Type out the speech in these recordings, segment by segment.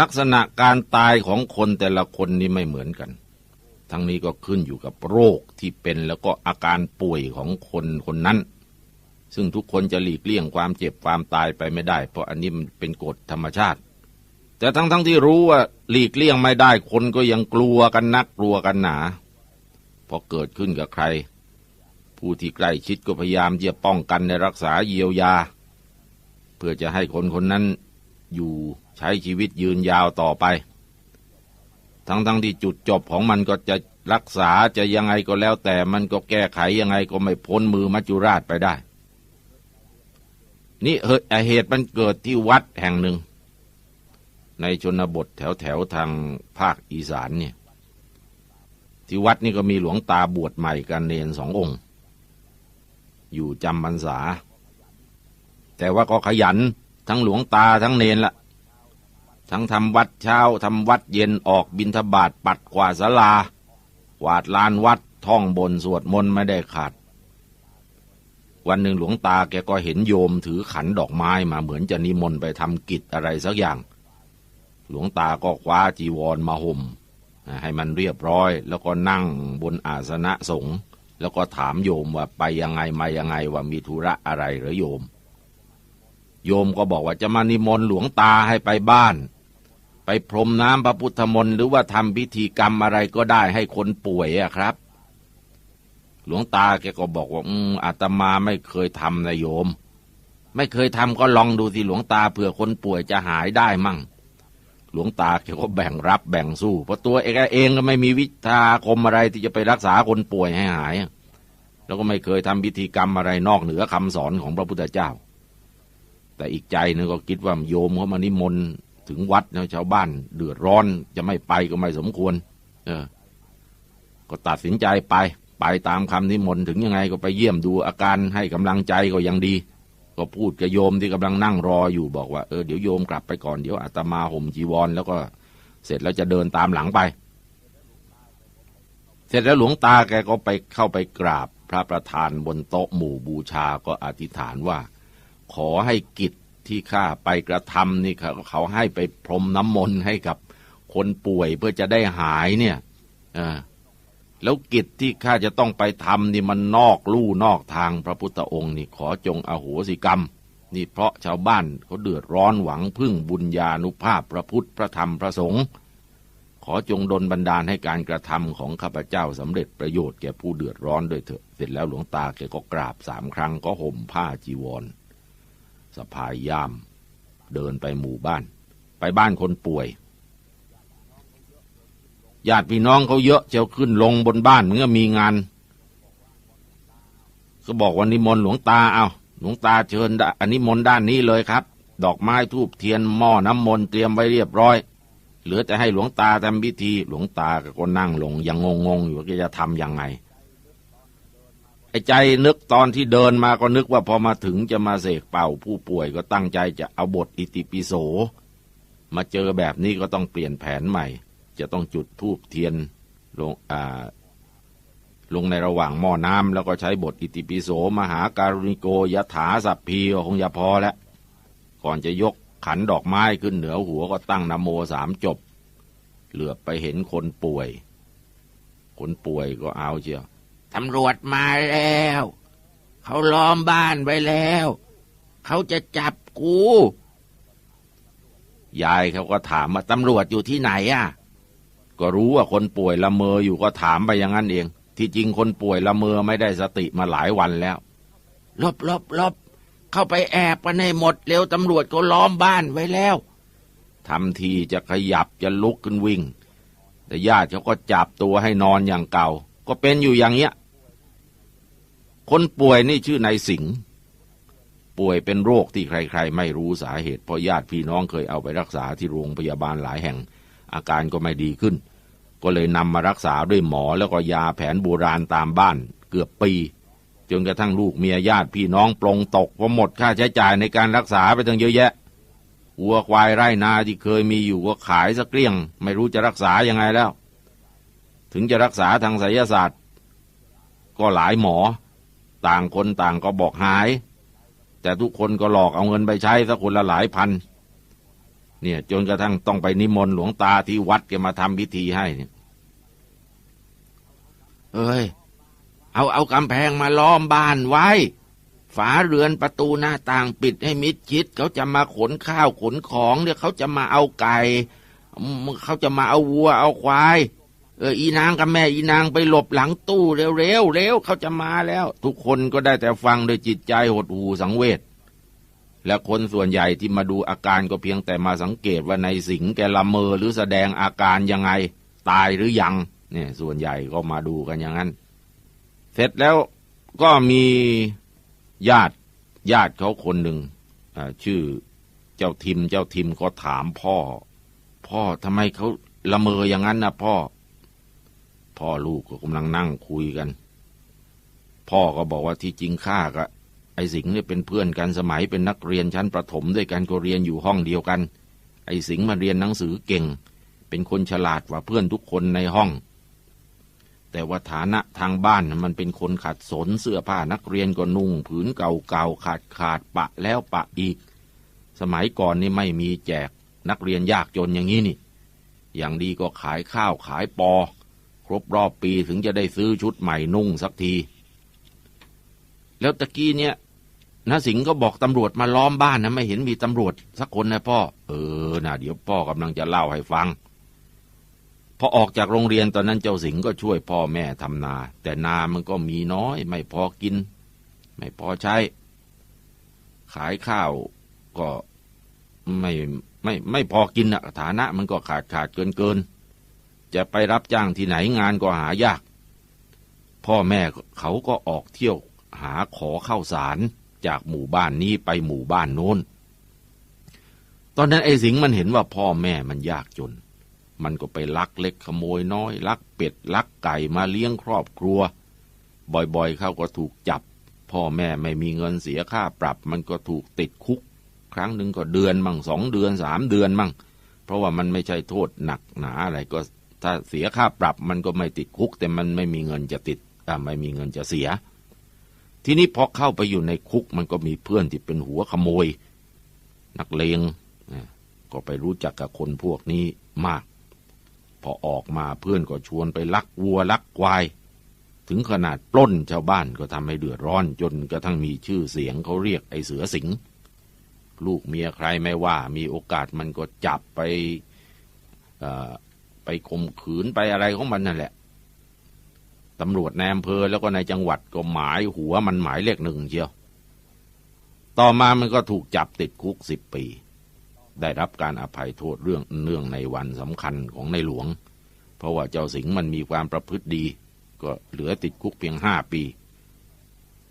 ลักษณะการตายของคนแต่ละคนนี่ไม่เหมือนกัน ทั้งนี้ก็ขึ้นอยู่กับโรคที่เป็นแล้วก็อาการป่วยของคนคนนั้น ซึ่งทุกคนจะหลีกเลี่ยงความเจ็บความตายไปไม่ได้ เพราะอันนี้มันเป็นกฎธรรมชาติ แต่ทั้งทั้งที่รู้ว่าหลีกเลี่ยงไม่ได้คนก็ยังกลัวกันนักกลัวกันหนา พอเกิดขึ้นกับใคร ผู้ที่ใกล้ชิดก็พยายามจะป้องกันในรักษาเยียวยา เพื่อจะให้คนคนนั้น อยู่ใช้ชีวิตยืนยาวต่อไป ทั้งทั้งที่จุดจบของมันก็จะรักษาจะยังไงก็แล้วแต่มันก็แก้ไขยังไงก็ไม่พ้นมือมัจจุราชไปได้ นี่เหตุมันเกิดที่วัดแห่งหนึ่ง ในชนบทแถวแถวทางภาคอีสานเนี่ย ที่วัดนี่ก็มีหลวงตาบวชใหม่กันเนนสององค์ อยู่จำพรรษา แต่ว่าก็ขยัน ทั้งหลวงตาทั้งเนนละทั้งทำวัดเช้าทำวัดเย็นออกบินทบาทปัดกวาดศาลา กวาดลานวัดท่องบนสวดมนต์ไม่ได้ขาด วันหนึ่งหลวงตาแกก็เห็นโยมถือขันดอกไม้มาเหมือนจะนิมนต์ไปทำกิจอะไรสักอย่าง หลวงตาก็คว้าจีวรมาห่มให้มันเรียบร้อย แล้วก็นั่งบนอาสนะสงฆ์แล้วก็ถามโยมว่าไปยังไงมายังไงว่ามีธุระอะไรหรือโยม โยมก็บอกว่าจะมานิมนต์หลวงตาให้ไปบ้าน ไปพรมน้ำพระพุทธมนต์หรือว่าทำพิธีกรรมอะไรก็ได้ให้คนป่วยอะครับ หลวงตาแกก็บอกว่า อืมอาตมาไม่เคยทำนะโยม ไม่เคยทำก็ลองดูสิหลวงตาเผื่อคนป่วยจะหายได้มั่ง หลวงตาแกก็แบ่งรับแบ่งสู้ เพราะตัวเองเองก็ไม่มีวิชาคมอะไรที่จะไปรักษาคนป่วยให้หาย แล้วก็ไม่เคยทำพิธีกรรมอะไรนอกเหนือคำสอนของพระพุทธเจ้า แต่อีกใจนึงก็คิดว่าโยมเขามานิมนต์ถึงวัดนะชาวบ้าน เดือดร้อนจะไม่ไปก็ไม่สมควร เออ ก็ตัดสินใจไป ไปตามคำนิมนต์ถึงยังไงก็ไปเยี่ยมดูอาการให้กำลังใจก็ยังดี ก็พูดกับโยมที่กำลังนั่งรออยู่บอกว่าเออเดี๋ยวโยมกลับไปก่อนเดี๋ยวอาตมาห่มจีวร แล้วก็เสร็จแล้วจะเดินตามหลังไป เสร็จแล้วหลวงตาแกก็ไปเข้าไปกราบพระประธานบนโต๊ะหมู่บูชาก็อธิษฐานว่า ขอให้กิจที่ข้าไปกระทำนี่เขาเขาให้ไปพรมน้ำมนต์ให้กับคนป่วยเพื่อจะได้หายเนี่ยอแล้วกิจที่ข้าจะต้องไปทำนี่มันนอกลู่นอกทางพระพุทธองค์นี่ขอจงอโหสิกรรม นี่เพราะชาวบ้านเขาเดือดร้อนหวังพึ่งบุญญาณุภาพพระพุทธพระธรรมพระสงฆ์ขอจงดลบันดาลให้การกระทำของข้าพเจ้าสำเร็จประโยชน์แก่ผู้เดือดร้อนด้วยเถอะ เสร็จแล้วหลวงตาแกก็กราบสามครั้งก็ห่มผ้าจีวร สะพายย่าม เดินไปหมู่บ้าน ไปบ้านคนป่วยญาติพี่น้องเขาเยอะเจ้าขึ้นลงบนบ้านเมื่อมีงาน ก็บอกวันนิมนหลวงตาเอาหลวงตาเชิญอันนิมนด้านนี้เลยครับ ดอกไม้ทูบเทียนหม้อน้ำมนต์เตรียมไว้เรียบร้อย เหลือแต่ให้หลวงตาทำพิธี หลวงตาก็นั่งลงยังงงๆอยู่ว่าจะทำยังไงไอ้ ใจนึกตอนที่เดินมาก็นึกว่าพอมาถึงจะมาเสกเป่าผู้ป่วยก็ตั้งใจจะเอาบทอิติปิโส มาเจอแบบนี้ก็ต้องเปลี่ยนแผนใหม่ จะต้องจุดธูปเทียนลงอ่าลงในระหว่างหม้อน้ำแล้วก็ใช้บทอิติปิโสมหาการุณิโกยถาสัพพีคงจะพอแล้ว ก่อนจะยกขันดอกไม้ขึ้นเหนือหัวก็ตั้งนโมสามจบ เหลือไปเห็นคนป่วย คนป่วยก็เอาเชียว ตำรวจมาแล้ว เขาล้อมบ้านไว้แล้ว เขาจะจับกู ยายเขาก็ถามว่าตำรวจอยู่ที่ไหนอะ ก็รู้ว่าคนป่วยละเมออยู่ก็ถามไปอย่างนั้นเอง ที่จริงคนป่วยละเมอไม่ได้สติมาหลายวันแล้ว ลบลบลบเข้าไปแอบกันให้หมดเร็วตำรวจก็ล้อมบ้านไว้แล้วทำทีจะขยับจะลุกขึ้นวิ่ง แต่ญาติเขาก็จับตัวให้นอนอย่างเก่า ก็เป็นอยู่อย่างเงี้ย คนป่วยนี่ชื่อนายสิงห์ป่วยเป็นโรคที่ใคร ๆ ไม่รู้สาเหตุ เพราะญาติพี่น้องเคยเอาไปรักษาที่โรงพยาบาลหลายแห่ง อาการก็ไม่ดีขึ้น ก็เลยนำมารักษาด้วยหมอแล้วก็ยาแผนโบราณตามบ้าน เกือบปี จนกระทั่งลูกเมียญาติพี่น้องปลงตกเพราะหมดค่าใช้จ่ายในการรักษาไปตั้งเยอะแยะวัวควายไร่นาที่เคยมีอยู่ก็ขายสักเกลี้ยง ไม่รู้จะรักษายังไงแล้ว ถึงจะรักษาทางไสยศาสตร์ ก็หลายหมอ ต่างคนต่างก็บอกหาย แต่ทุกคนก็หลอกเอาเงินไปใช้สักคนละหลายพัน เนี่ยจนกระทั่งต้องไปนิมนต์หลวงตาที่วัดแกมาทำพิธีให้เนี่ยเอ้ย เอาเอากำแพงมาล้อมบ้านไว้ ฝาเรือนประตูหน้าต่างปิดให้มิดชิด เขาจะมาขนข้าวขนของเดี๋ยวเขาจะมาเอาไก่ เขาจะมาเอาวัวเอาควาย เอออีนางกับแม่อีนางไปหลบหลังตู้เร็วเร็วเร็วเขาจะมาแล้ว ทุกคนก็ได้แต่ฟังโดยจิตใจหดหูสังเวชและคนส่วนใหญ่ที่มาดูอาการก็เพียงแต่มาสังเกตว่าในสิงแกละเมอหรือแสดงอาการยังไง ตายหรือยัง เนี่ย ส่วนใหญ่ก็มาดูกันอย่างนั้น เสร็จแล้วก็มีญาติญาติเขาคนหนึ่งชื่อเจ้าทิมเจ้าทิมก็ถามพ่อ พ่อทำไมเขาละเมออย่างนั้นนะพ่อ พ่อลูกก็กำลังนั่งคุยกัน พ่อก็บอกว่าที่จริงข้าก็ไอ้สิงห์เนี่ยเป็นเพื่อนกันสมัยเป็นนักเรียนชั้นประถมด้วยกันก็เรียนอยู่ห้องเดียวกัน ไอ้สิงห์มาเรียนหนังสือเก่ง เป็นคนฉลาดกว่าเพื่อนทุกคนในห้อง แต่ว่าฐานะทางบ้านมันเป็นคนขัดสนเสื้อผ้านักเรียนก็นุ่ง ผืนเก่าๆขาดขาดปะแล้วปะอีก สมัยก่อนนี่ไม่มีแจกนักเรียนยากจนอย่างนี้นี่ อย่างดีก็ขายข้าวขายปอ ครบรอบปีถึงจะได้ซื้อชุดใหม่นุ่งสักที แล้วตะกี้เนี่ยนาสิงห์ก็บอกตำรวจมาล้อมบ้านนะไม่เห็นมีตำรวจสักคนนะพ่อ เออนะเดี๋ยวพ่อกำลังจะเล่าให้ฟัง พอออกจากโรงเรียนตอนนั้นเจ้าสิงห์ก็ช่วยพ่อแม่ทำนา แต่นามันก็มีน้อย ไม่พอกิน ไม่พอใช้ ขายข้าวก็ไม่ไม่ไม่พอกินอะฐานะมันก็ขาดขาดเกินเกิน จะไปรับจ้างที่ไหนงานก็หายาก พ่อแม่เขาก็ออกเที่ยวหาขอเข้าสารจากหมู่บ้านนี้ไปหมู่บ้านโน้น ตอนนั้นไอ้สิงห์มันเห็นว่าพ่อแม่มันยากจน มันก็ไปลักเล็กขโมยน้อย ลักเป็ดลักไก่มาเลี้ยงครอบครัว บ่อยๆ เขาก็ถูกจับ พ่อแม่ไม่มีเงินเสียค่าปรับ มันก็ถูกติดคุก ครั้งหนึ่งก็เดือนมั่งสองเดือนสามเดือนมั่ง เพราะว่ามันไม่ใช่โทษหนักหนาอะไรก็ ถ้าเสียค่าปรับมันก็ไม่ติดคุก แต่มันไม่มีเงินจะติดอ่าไม่มีเงินจะเสีย ทีนี้พอเข้าไปอยู่ในคุกมันก็มีเพื่อนที่เป็นหัวขโมย นักเลงก็ไปรู้จักกับคนพวกนี้มาก พอออกมาเพื่อนก็ชวนไปลักวัวลักควาย ถึงขนาดปล้นชาวบ้านก็ทำให้เดือดร้อนจนกระทั่งมีชื่อเสียงเขาเรียกไอ้เสือสิงลูกเมียใครไม่ว่า มีโอกาสมันก็จับไปอ่อ ไปข่มขืนไปอะไรของมันนั่นแหละตำรวจในอำเภอแล้วก็ในจังหวัดก็หมายหัวมันหมายเลขหนึ่งเชียว ต่อมามันก็ถูกจับติดคุกสิบปี ได้รับการอภัยโทษเรื่องเนื่องในวันสำคัญของในหลวง เพราะว่าเจ้าสิงห์มันมีความประพฤติดี ก็เหลือติดคุกเพียงห้าปี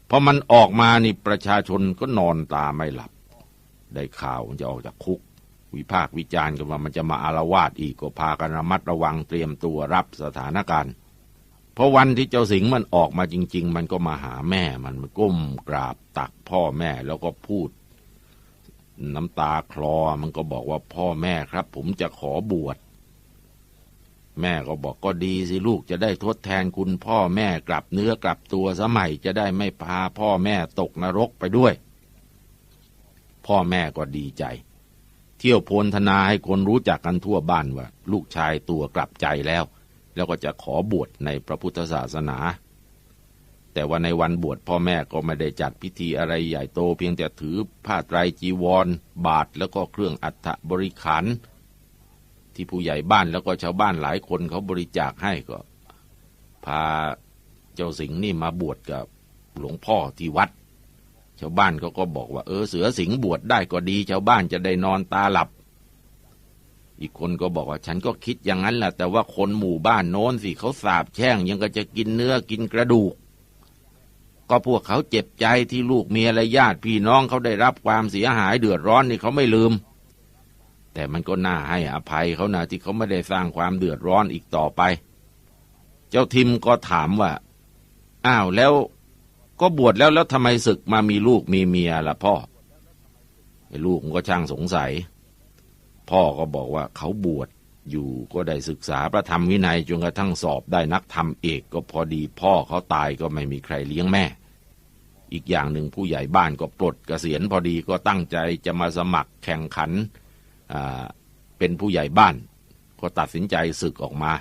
พอมันออกมานี่ประชาชนก็นอนตาไม่หลับ ได้ข่าวจะออกจากคุก วิพากษ์วิจารณ์กันว่ามันจะมาอารวาสอีกก็พากันระมัดระวังเตรียมตัวรับสถานการณ์เพราะวันที่เจ้าสิงห์มันออกมาจริง ๆ มันก็มาหาแม่มันมันก้มกราบตักพ่อแม่แล้วก็พูด น้ำตาคลอมันก็บอกว่าพ่อแม่ครับ ผมจะขอบวช แม่ก็บอกก็ดีสิลูกจะได้ทดแทนคุณพ่อแม่กลับเนื้อกลับตัวสมัยจะได้ไม่พาพ่อแม่ตกนรกไปด้วย พ่อแม่ก็ดีใจ เที่ยวโพลธนาให้คนรู้จักกันทั่วบ้านว่า ลูกชายตัวกลับใจแล้ว แล้วก็จะขอบวชในพระพุทธศาสนา แต่ว่าในวันบวชพ่อแม่ก็ไม่ได้จัดพิธีอะไรใหญ่โตเพียงแต่ถือผ้าไตรจีวร บาทแล้วก็เครื่องอัฐบริขารที่ผู้ใหญ่บ้านแล้วก็ชาวบ้านหลายคนเขาบริจาคให้ก็ พาเจ้าสิงห์นี่มาบวชกับหลวงพ่อที่วัด ชาวบ้านเขาก็บอกว่า เออเสือสิงห์บวชได้ก็ดีชาวบ้านจะได้นอนตาหลับ อีกคนก็บอกว่าฉันก็คิดอย่างนั้นแหละแต่ว่าคนหมู่บ้านโน้นสิเขาสาบแช่ง ยังก็จะกินเนื้อกินกระดูก ก็พวกเขาเจ็บใจที่ลูกเมียและญาติพี่น้องเขาได้รับความเสียหายเดือดร้อนนี่เขาไม่ลืม แต่มันก็น่าให้อภัยเขานะที่เขาไม่ได้สร้างความเดือดร้อนอีกต่อไป เจ้าทิมก็ถามว่าอ้าวแล้ว ก็บวชแล้วแล้วทำไมศึกมามีลูกมีเมียล่ะพ่อไอ้ลูกมันก็ช่างสงสัย พ่อก็บอกว่าเขาบวชอยู่ก็ได้ศึกษาพระธรรมวินัยจนกระทั่งสอบได้นักธรรมเอกก็พอดีพ่อเขาตายก็ไม่มีใครเลี้ยงแม่ อีกอย่างหนึ่งผู้ใหญ่บ้านก็ปลดเกษียณพอดีก็ตั้งใจจะมาสมัครแข่งขันเป็นผู้ใหญ่บ้าน ก็ตัดสินใจศึกออกมา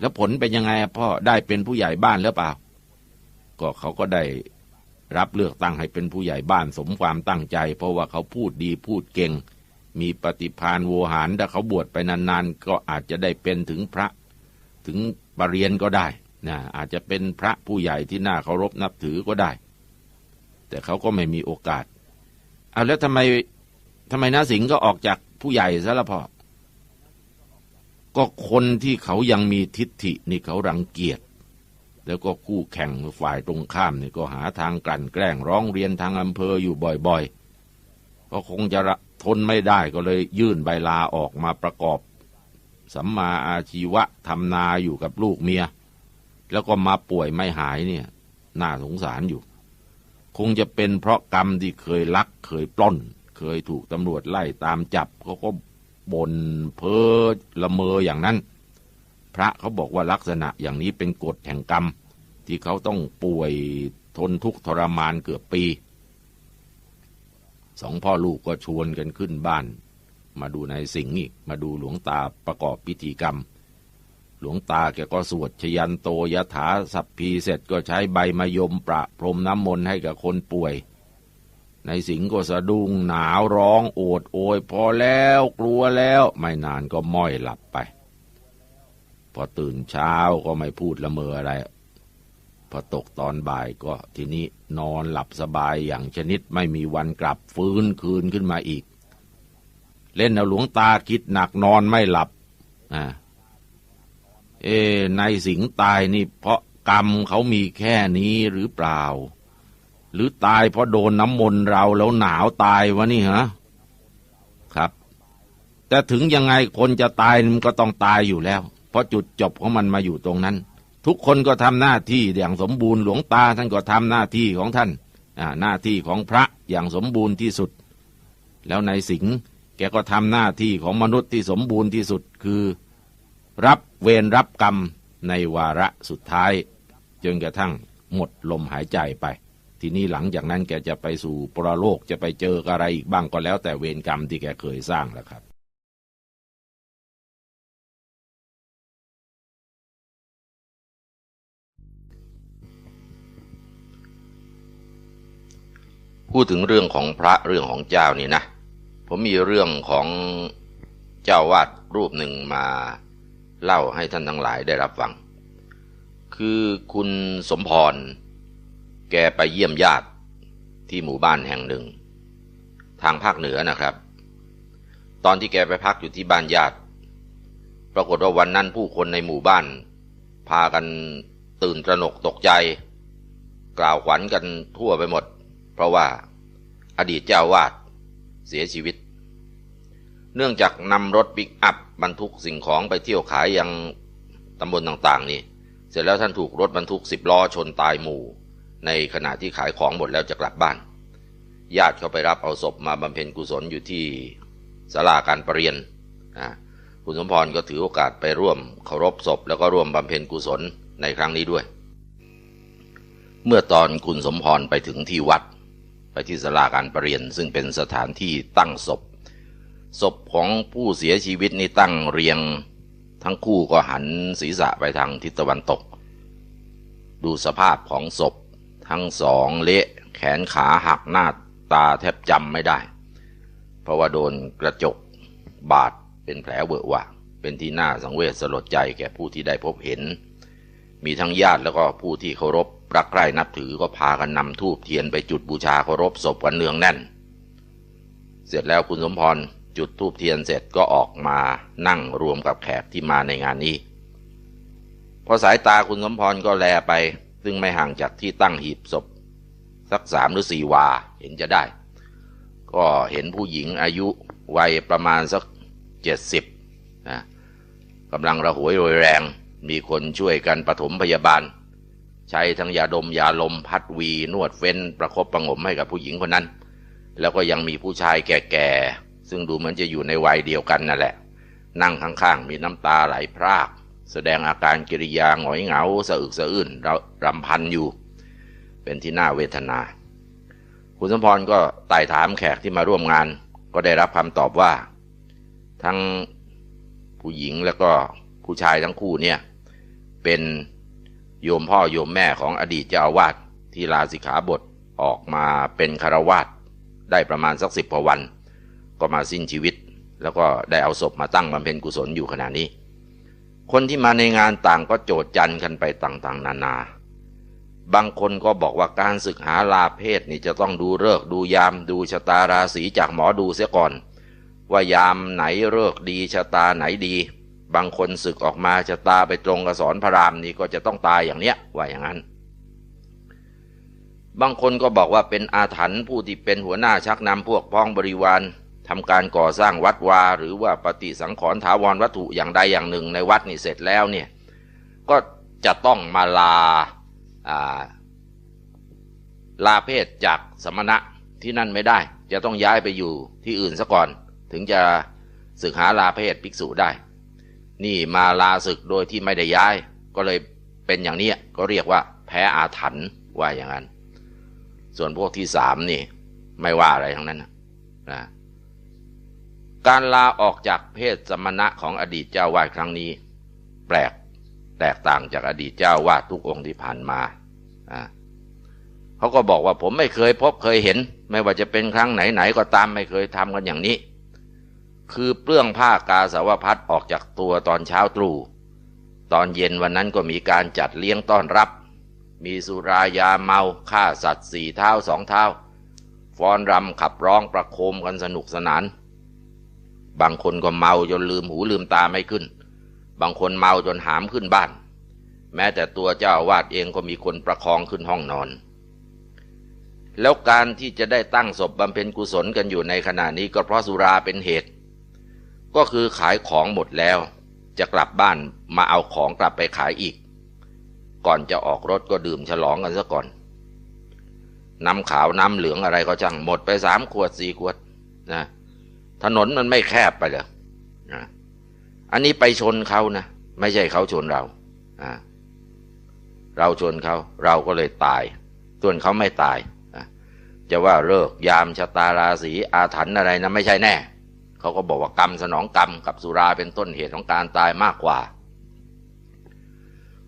แล้วผลเป็นยังไงพ่อได้เป็นผู้ใหญ่บ้านหรือเปล่า ก็เขาก็ได้ รับเลือกตั้งให้เป็นผู้ใหญ่บ้านสมความตั้งใจ เพราะว่าเขาพูดดีพูดเก่ง มีปฏิพานโวหารถ้าเขาบวชไปนานๆ ก็อาจจะได้เป็นถึงพระ ถึงปรริญญก็ได้นะอาจจะเป็นพระผู้ใหญ่ที่น่าเคารพนับถือก็ได้ แต่เขาก็ไม่มีโอกาสเอาแล้วทำไมทำไมนาสิงห์ก็ออกจากผู้ใหญ่ซะละพอก็คนที่เขายังมีทิฏฐินี่เขารังเกียจ แล้วก็คู่แข่งฝ่ายตรงข้ามนี่ก็หาทางกลั่นแกล้งร้องเรียนทางอำเภออยู่บ่อยๆ ก็คงจะทนไม่ได้ก็เลยยื่นใบลาออกมาประกอบ สัมมาอาชีวะทำนาอยู่กับลูกเมีย แล้วก็มาป่วยไม่หายเนี่ย น่าสงสารอยู่ คงจะเป็นเพราะกรรมที่เคยลัก เคยปล้น เคยถูกตำรวจไล่ตามจับเขาก็บ่นเพ้อละเมออย่างนั้น พระเขาบอกว่าลักษณะอย่างนี้เป็นกฎแห่งกรรม ที่เขาต้องป่วยทนทุกข์ทรมานเกือบปีสองพ่อลูกก็ชวนกันขึ้นบ้าน มาดูนายสิงห์อีก มาดูหลวงตาประกอบพิธีกรรม หลวงตาแกก็สวดชยันโตยถาสัพพีเสร็จก็ใช้ใบมายมประพรมน้ำมนต์ให้กับคนป่วยนายสิงห์ก็สะดุ้งหนาวร้องโอดโอยพอแล้วกลัวแล้วไม่นานก็ม้อยหลับไป พอตื่นเช้าก็ไม่พูดละเมออะไร พอตกตอนบ่ายก็ทีนี้นอนหลับสบายอย่างชนิดไม่มีวันกลับฟื้นคืนขึ้นมาอีก เล่นเอาหลวงตาคิดหนักนอนไม่หลับอ่าเอในสิงตายนี่เพราะกรรมเขามีแค่นี้หรือเปล่า หรือตายเพราะโดนน้ำมนต์เราแล้วหนาวตายวะนี่ฮะครับ แต่ถึงยังไงคนจะตายมันก็ต้องตายอยู่แล้ว เพราะจุดจบของมันมาอยู่ตรงนั้น ทุกคนก็ทำหน้าที่อย่างสมบูรณ์หลวงตาท่านก็ทำหน้าที่ของท่านหน้าที่ของพระอย่างสมบูรณ์ที่สุด แล้วในสิงห์แกก็ทำหน้าที่ของมนุษย์ที่สมบูรณ์ที่สุดคือ รับเวรรับกรรมในวาระสุดท้ายจนกระทั่งหมดลมหายใจไป ทีนี้หลังจากนั้นแกจะไปสู่ปรโลกจะไปเจออะไรอีกบ้างก็แล้วแต่เวรกรรมที่แกเคยสร้างแล้วครับ พูดถึงเรื่องของพระเรื่องของเจ้านี่นะ ผมมีเรื่องของเจ้าวาดรูปหนึ่งมาเล่าให้ท่านทั้งหลายได้รับฟัง คือคุณสมพร แกไปเยี่ยมญาติที่หมู่บ้านแห่งหนึ่ง ทางภาคเหนือนะครับ ตอนที่แกไปพักอยู่ที่บ้านญาติ ปรากฏว่าวันนั้นผู้คนในหมู่บ้าน พากันตื่นตระหนกตกใจ กล่าวขวัญกันทั่วไปหมด เพราะว่าอดีตเจ้าวาดเสียชีวิต เนื่องจากนำรถปิกอัพบรรทุกสิ่งของไปเที่ยวขายยังตำบลต่างๆ นี่ เสร็จแล้วท่านถูกรถบรรทุกสิบล้อชนตายหมู่ ในขณะที่ขายของหมดแล้วจะกลับบ้าน ญาติเขาไปรับเอาศพมาบำเพ็ญกุศลอยู่ที่ศาลาการประเรียนนะคุณสมพรก็ถือโอกาสไปร่วมเคารพศพแล้วก็ร่วมบำเพ็ญกุศลในครั้งนี้ด้วย เมื่อตอนคุณสมพรไปถึงที่วัด ไปที่สลาการประเรียน ซึ่งเป็นสถานที่ตั้งศพ ศพของผู้เสียชีวิตนี่ตั้งเรียง ทั้งคู่ก็หันศีรษะไปทางทิศตะวันตก ดูสภาพของศพ ทั้งสองเละแขนขาหักหน้าตาแทบจำไม่ได้ เพราะว่าโดนกระจกบาดเป็นแผลเวอะวะ เป็นที่น่าสังเวชสลดใจแก่ผู้ที่ได้พบเห็น มีทั้งญาติแล้วก็ผู้ที่เคารพ รักใคร่นับถือก็พากันนำทูบเทียนไปจุดบูชาเคารพศพกันเนืองแน่น เสร็จแล้วคุณสมพรจุดทูบเทียนเสร็จก็ออกมานั่งรวมกับแขกที่มาในงานนี้ พอสายตาคุณสมพรก็แลไป ซึ่งไม่ห่างจากที่ตั้งหีบศพ สักสามหรือสี่วาเห็นจะได้ ก็เห็นผู้หญิงอายุวัยประมาณสักเจ็ดสิบนะกำลังระหวยโรยแรง มีคนช่วยกันปฐมพยาบาล ใช้ทั้งยาดมยาลมพัดวี นวดเฟ้น ประครบประงมให้กับผู้หญิงคนนั้น แล้วก็ยังมีผู้ชายแก่ๆ ซึ่งดูเหมือนจะอยู่ในวัยเดียวกันนั่นแหละ นั่งข้างๆ มีน้ำตาไหลพราก แสดงอาการกิริยาหงอยเหงาสะอึกสะอื้นรำพันอยู่ เป็นที่น่าเวทนา คุณสมพรก็ไต่ถามแขกที่มาร่วมงาน ก็ได้รับคำตอบว่า ทั้งผู้หญิงแล้วก็ผู้ชายทั้งคู่เนี่ยเป็น โยมพ่อโยมแม่ของอดีตเจ้าอาวาสที่ลาสิกขาบทออกมาเป็นคารวาสได้ประมาณสักสิบกว่าวัน ก็มาสิ้นชีวิต แล้วก็ได้เอาศพมาตั้งบำเพ็ญกุศลอยู่ขณะนี้ คนที่มาในงานต่างก็โจดจันกันไปต่างๆ นานา บางคนก็บอกว่าการศึกหาลาเพศนี่จะต้องดูเลิกดูยามดูชะตาราศีจากหมอดูเสียก่อน ว่ายามไหนเลิกดีชะตาไหนดี บางคนศึกออกมาชะตาไปตรงกับสอนพระรามนี่ก็จะต้องตายอย่างเนี้ยว่าอย่างนั้น บางคนก็บอกว่าเป็นอาถรรพ์ผู้ที่เป็นหัวหน้าชักนำพวกพ้องบริวารทำการก่อสร้างวัดวา หรือว่าปฏิสังขรณ์ถาวรวัตถุอย่างใดอย่างหนึ่งในวัดนี่เสร็จแล้วเนี่ยก็จะต้องมาลาาลาเพศจากสมณะที่นั่นไม่ได้ จะต้องย้ายไปอยู่ที่อื่นซะก่อน ถึงจะศึกหาลาเพศภิกษุได้ นี่มาลาศึกโดยที่ไม่ได้ย้าย ก็เลยเป็นอย่างนี้ก็เรียกว่า แพ้อาถรรพ์ว่าอย่างนั้น ส่วนพวกที่สามนี่ ไม่ว่าอะไรทั้งนั้นนะการลาออกจากเพศสมณะของอดีตเจ้าวาดครั้งนี้ แปลกแตกต่างจากอดีตเจ้าวาดทุกองค์ที่ผ่านมาเขาก็บอกว่าผมไม่เคยพบเคยเห็น ไม่ว่าจะเป็นครั้งไหนๆก็ตามไม่เคยทำกันอย่างนี้ คือเปลื้องผ้ากาสาวพัดออกจากตัวตอนเช้าตรู่ตอนเย็นวันนั้นก็มีการจัดเลี้ยงต้อนรับ มีสุรายาเมาฆ่าสัตว์สี่เท้าสองเท้าฟ้อนรำขับร้องประโคมกันสนุกสนาน บางคนก็เมาจนลืมหูลืมตาไม่ขึ้น บางคนเมาจนหามขึ้นบ้าน แม้แต่ตัวเจ้าวาดเองก็มีคนประคองขึ้นห้องนอน แล้วการที่จะได้ตั้งศพบำเพ็ญกุศลกันอยู่ในขณะนี้ก็เพราะสุราเป็นเหตุ ก็คือขายของหมดแล้ว จะกลับบ้านมาเอาของกลับไปขายอีก ก่อนจะออกรถก็ดื่มฉลองกันซะก่อน น้ำขาวน้ำเหลืองอะไรก็ช่างหมดไปสามขวดสี่ขวดนะถนนมันไม่แคบไปเลยนะอันนี้ไปชนเขานะ ไม่ใช่เขาชนเราอ่าเราชนเขาเราก็เลยตาย ส่วนเขาไม่ตาย จะว่าเลิกยามชะตาราศีอาถรรพ์อะไรนะไม่ใช่แน่ เขาก็บอกว่ากรรมสนองกรรมกับสุราเป็นต้นเหตุของการตายมากกว่า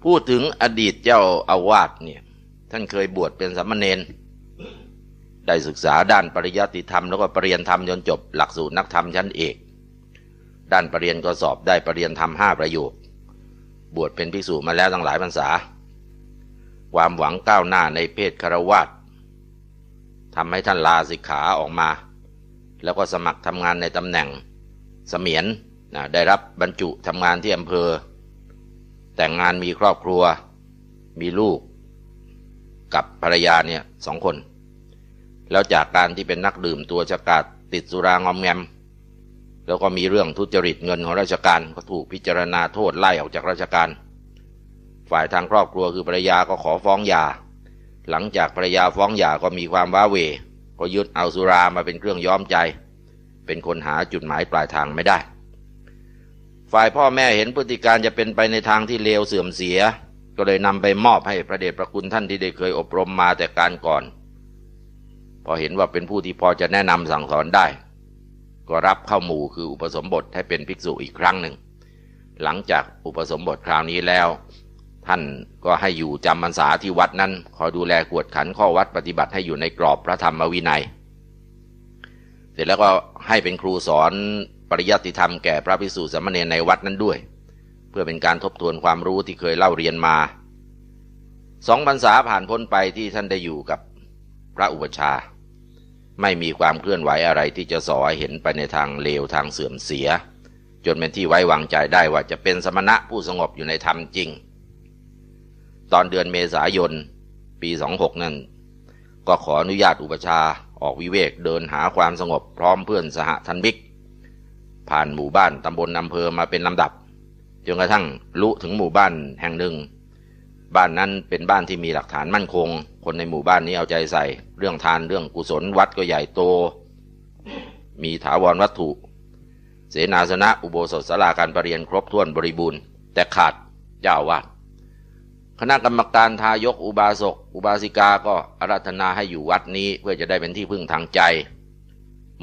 พูดถึงอดีตเจ้าอาวาสเนี่ยท่านเคยบวชเป็นสามเณรได้ศึกษาด้านปริยัติธรรมแล้วก็ปรริญญาธรรมจนจบหลักสูตรนักธรรมชั้นเอก ด้านปรริญญาก็สอบได้ปรริญญาธรรมห้าประโยค บวชเป็นภิกษุมาแล้วตั้งหลายพรรษา ความหวังก้าวหน้าในเพศคารวาสทำให้ท่านลาสิกขาออกมา แล้วก็สมัครทำงานในตำแหน่งเสมียนนะได้รับบรรจุทำงานที่อำเภอ แต่งงานมีครอบครัว มีลูก กับภรรยาเนี่ยสองคน แล้วจากการที่เป็นนักดื่มตัวชะกาดติดสุรางอมแงม แล้วก็มีเรื่องทุจริตเงินของราชการก็ถูกพิจารณาโทษไล่ออกจากราชการ ฝ่ายทางครอบครัวคือภรรยาก็ขอฟ้องหย่าหลังจากภรรยาฟ้องหย่าก็มีความว้าเหว ก็ยึดเอาสุรามาเป็นเครื่องย้อมใจ เป็นคนหาจุดหมายปลายทางไม่ได้ ฝ่ายพ่อแม่เห็นพฤติการจะเป็นไปในทางที่เลวเสื่อมเสีย ก็เลยนำไปมอบให้พระเดชพระคุณท่านที่ได้เคยอบรมมาแต่การก่อน พอเห็นว่าเป็นผู้ที่พอจะแนะนำสั่งสอนได้ ก็รับเข้าหมู่คืออุปสมบทให้เป็นภิกษุอีกครั้งหนึ่ง หลังจากอุปสมบทคราวนี้แล้ว ท่านก็ให้อยู่จำพรรษาที่วัดนั้น คอยดูแลกวดขันข้อวัดปฏิบัติให้อยู่ในกรอบพระธรรมวินัย เสร็จแล้วก็ให้เป็นครูสอนปริยัติธรรมแก่พระภิกษุสามเณรในวัดนั้นด้วย เพื่อเป็นการทบทวนความรู้ที่เคยเล่าเรียนมาสองพรรษาผ่านพ้นไปที่ท่านได้อยู่กับพระอุปชา ไม่มีความเคลื่อนไหวอะไรที่จะสอให้เห็นไปในทางเลวทางเสื่อมเสีย จนเป็นที่ไว้วางใจได้ว่าจะเป็นสมณะผู้สงบอยู่ในธรรมจริง ตอนเดือนเมษายน ปี 26 นั้นก็ขออนุญาตอุปชาออกวิเวกเดินหาความสงบพร้อมเพื่อนสหทันบิก ผ่านหมู่บ้านตำบลอำเภอมาเป็นลำดับจนกระทั่งลุถึงหมู่บ้านแห่งหนึ่ง บ้านนั้นเป็นบ้านที่มีหลักฐานมั่นคง คนในหมู่บ้านนี้เอาใจใส่ เรื่องทานเรื่องกุศลวัดก็ใหญ่โต มีถาวรวัตถุ เสนาสนะอุโบสถสลาการประเรียนครบถ้วนบริบูรณ์ แต่ขาดเจ้าวาด คณะกรรมการทายกอุบาสก อุบาสิกาก็อาราธนาให้อยู่วัดนี้เพื่อจะได้เป็นที่พึ่งทางใจ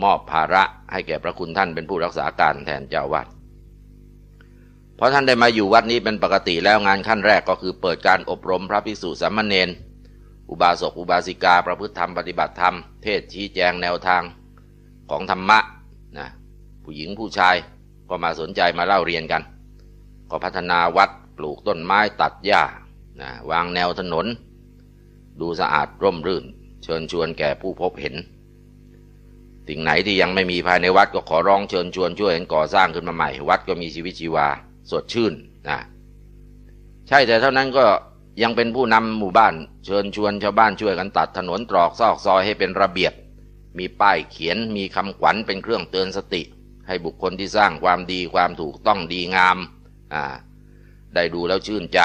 มอบภาระให้แก่พระคุณท่านเป็นผู้รักษาการแทนเจ้าวาดเพราะท่านได้มาอยู่วัดนี้เป็นปกติแล้วงานขั้นแรกก็คือเปิดการอบรมพระภิกษุสามเณรอุบาสกอุบาสิกาประพฤติธรรมปฏิบัติธรรมเทศชี้แจงแนวทางของธรรมะนะผู้หญิงผู้ชายก็มาสนใจมาเล่าเรียนกัน ก็พัฒนาวัดปลูกต้นไม้ตัดหญ้า นะวางแนวถนน ดูสะอาดร่มรื่น เชิญชวนแก่ผู้พบเห็น สิ่งไหนที่ยังไม่มีภายในวัดก็ขอร้องเชิญชวนช่วยกันก่อสร้างขึ้นมาใหม่ วัดก็มีชีวิตชีวาสดชื่นนะใช่แต่เท่านั้นก็ยังเป็นผู้นำหมู่บ้าน เชิญชวนชาวบ้านช่วยกันตัดถนนตรอกซอกซอยให้เป็นระเบียบ มีป้ายเขียนมีคำขวัญเป็นเครื่องเตือนสติ ให้บุคคลที่สร้างความดีความถูกต้องดีงามอ่าได้ดูแล้วชื่นใจ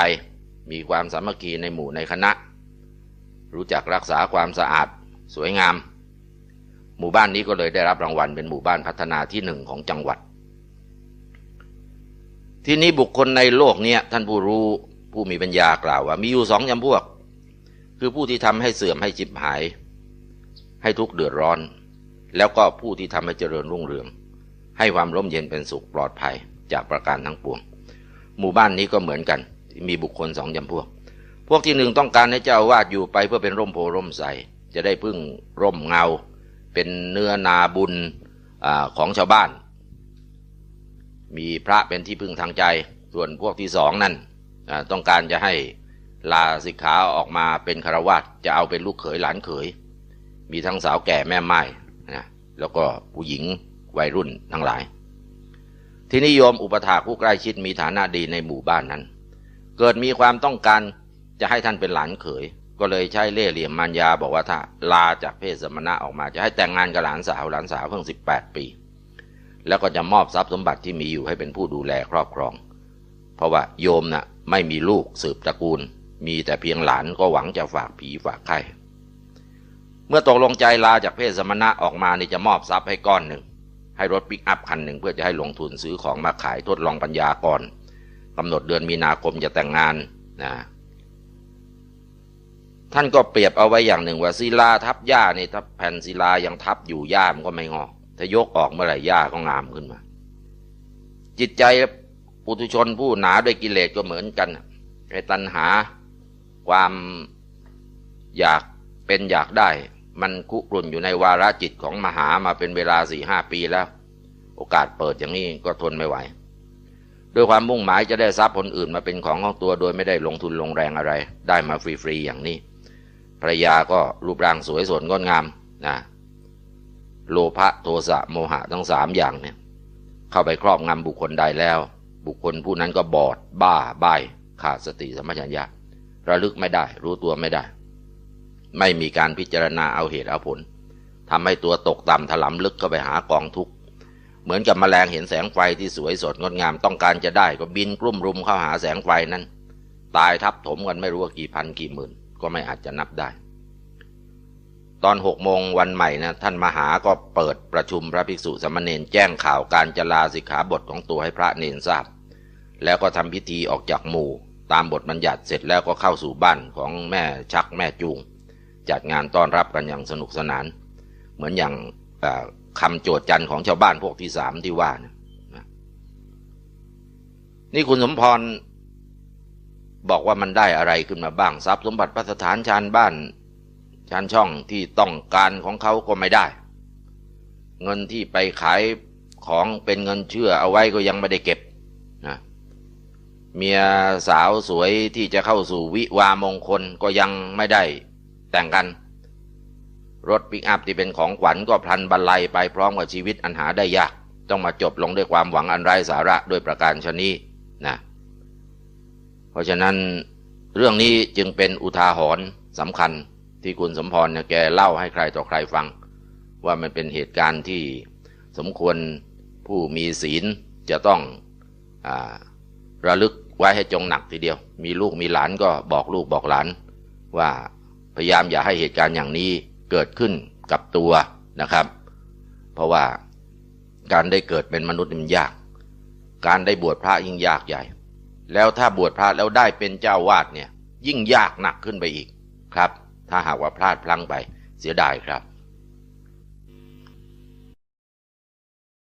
มีความสามัคคีในหมู่ในคณะ รู้จักรักษาความสะอาดสวยงาม หมู่บ้านนี้ก็เลยได้รับรางวัลเป็นหมู่บ้านพัฒนาที่หนึ่งของจังหวัด ที่นี้บุคคลในโลกเนี้ยท่านผู้รู้ผู้มีปัญญากล่าวว่า มีอยู่สองจำพวก คือผู้ที่ทำให้เสื่อมให้จิบหาย ให้ทุกข์เดือดร้อน แล้วก็ผู้ที่ทำให้เจริญรุ่งเรือง ให้ความร่มเย็นเป็นสุขปลอดภัยจากประการทั้งปวง หมู่บ้านนี้ก็เหมือนกัน มีบุคคลสองจำพวก พวกที่หนึ่งต้องการให้เจ้าวาดอยู่ไปเพื่อเป็นร่มโพร่มใสจะได้พึ่งร่มเงา เป็นเนื้อนาบุญอของชาวบ้าน มีพระเป็นที่พึ่งทางใจ ส่วนพวกที่สองนั่นต้องการจะให้ลาสิกขาออกมาเป็นคารวาสจะเอาเป็นลูกเขยหลานเขย มีทั้งสาวแก่แม่ไม้นะแล้วก็ผู้หญิงวัยรุ่นทั้งหลาย ที่นิยมอุปถากผู้ใกล้ชิดมีฐานะดีในหมู่บ้านนั้น เกิดมีความต้องการจะให้ท่านเป็นหลานเขย ก็เลยใช้เล่ห์เหลี่ยมมารยาบอกว่าถ้าลาจากเพศสมณะออกมา จะให้แต่งงานกับหลานสาวหลานสาวเพิ่งสิบแปดปี แล้วก็จะมอบทรัพย์สมบัติที่มีอยู่ให้เป็นผู้ดูแลครอบครอง เพราะว่าโยมน่ะไม่มีลูกสืบตระกูล มีแต่เพียงหลานก็หวังจะฝากผีฝากไข่เมื่อตกลงใจลาจากเพศสมณะออกมานี่จะมอบทรัพย์ให้ก้อนหนึ่งให้รถปิกอัพคันหนึ่งเพื่อจะให้ลงทุนซื้อของมาขายทดลองปัญญาก่อน กำหนดเดือนมีนาคมจะแต่งงานนะท่านก็เปรียบเอาไว้อย่างหนึ่งว่าศิลาทับหญ้านี่ถ้าแผ่นศิลายังทับอยู่หญ้ามันก็ไม่งอก ถ้ายกออกเมื่อไหร่หญ้าก็งามขึ้นมา จิตใจปุถุชนผู้หนาด้วยกิเลสก็เหมือนกันไอ้ตัณหาความอยากเป็นอยากได้ มันคุกรุ่นอยู่ในวาระจิตของมหามาเป็นเวลาสี่ห้าปีแล้ว โอกาสเปิดอย่างนี้ก็ทนไม่ไหว ด้วยความมุ่งหมายจะได้ทรัพย์คนอื่นมาเป็นของของตัวโดยไม่ได้ลงทุนลงแรงอะไร ได้มาฟรีๆอย่างนี้ภรรยาก็รูปร่างสวยสดงดงามนะโลภะโทสะโมหะทั้งสามอย่างเนี่ยเข้าไปครอบงำบุคคลใดแล้ว บุคคลผู้นั้นก็บอด บ้าใบขาดสติสัมปชัญญะระลึกไม่ได้ รู้ตัวไม่ได้ ไม่มีการพิจารณาเอาเหตุเอาผลทำให้ตัวตกต่ำถลำลึกเข้าไปหากองทุกข์ เหมือนกับแมลงเห็นแสงไฟที่สวยสดงดงามต้องการจะได้ก็บินกลุ่มรุมเข้าหาแสงไฟนั้น ตายทับถมกันไม่รู้ว่ากี่พันกี่หมื่น ก็ไม่อาจจะนับได้ ตอนหกโมงวันใหม่นะท่านมหาก็เปิดประชุมพระภิกษุสามเณรแจ้งข่าวการจลาสิกขาบทของตัวให้พระเนนทราบ แล้วก็ทำพิธีออกจากหมู่ตามบทบัญญัติเสร็จแล้วก็เข้าสู่บ้านของแม่ชักแม่จูง จัดงานต้อนรับกันอย่างสนุกสนาน เหมือนอย่าง คำโจทย์จันของชาวบ้านพวกที่สามที่ว่านะนี่คุณสมพรบอกว่ามันได้อะไรขึ้นมาบ้างทรัพย์สมบัติพัสถานชานบ้านชานช่องที่ต้องการของเขาก็ไม่ได้ เงินที่ไปขายของเป็นเงินเชื่อเอาไว้ก็ยังไม่ได้เก็บนะเมียสาวสวยที่จะเข้าสู่วิวามงคลก็ยังไม่ได้แต่งกัน รถปิกอัพที่เป็นของขวัญก็พลันบรรลัยไปพร้อมกับชีวิตอันหาได้ยาก ต้องมาจบลงด้วยความหวังอันไร้สาระด้วยประการชนี้นะเพราะฉะนั้นเรื่องนี้จึงเป็นอุทาหรณ์สำคัญที่คุณสมพรเนี่ยแกเล่าให้ใครต่อใครฟัง ว่ามันเป็นเหตุการณ์ที่สมควรผู้มีศีลจะต้องอระลึกไว้ให้จงหนักทีเดียว มีลูกมีหลานก็บอกลูกบอกหลาน ว่าพยายามอย่าให้เหตุการณ์อย่างนี้ เกิดขึ้นกับตัวนะครับ เพราะว่าการได้เกิดเป็นมนุษย์มันยาก การได้บวชพระยิ่งยากใหญ่ แล้วถ้าบวชพระแล้วได้เป็นเจ้าวาดเนี่ยยิ่งยากหนักขึ้นไปอีกครับ ถ้าหากว่าพลาดพลั้งไปเสียดายครับ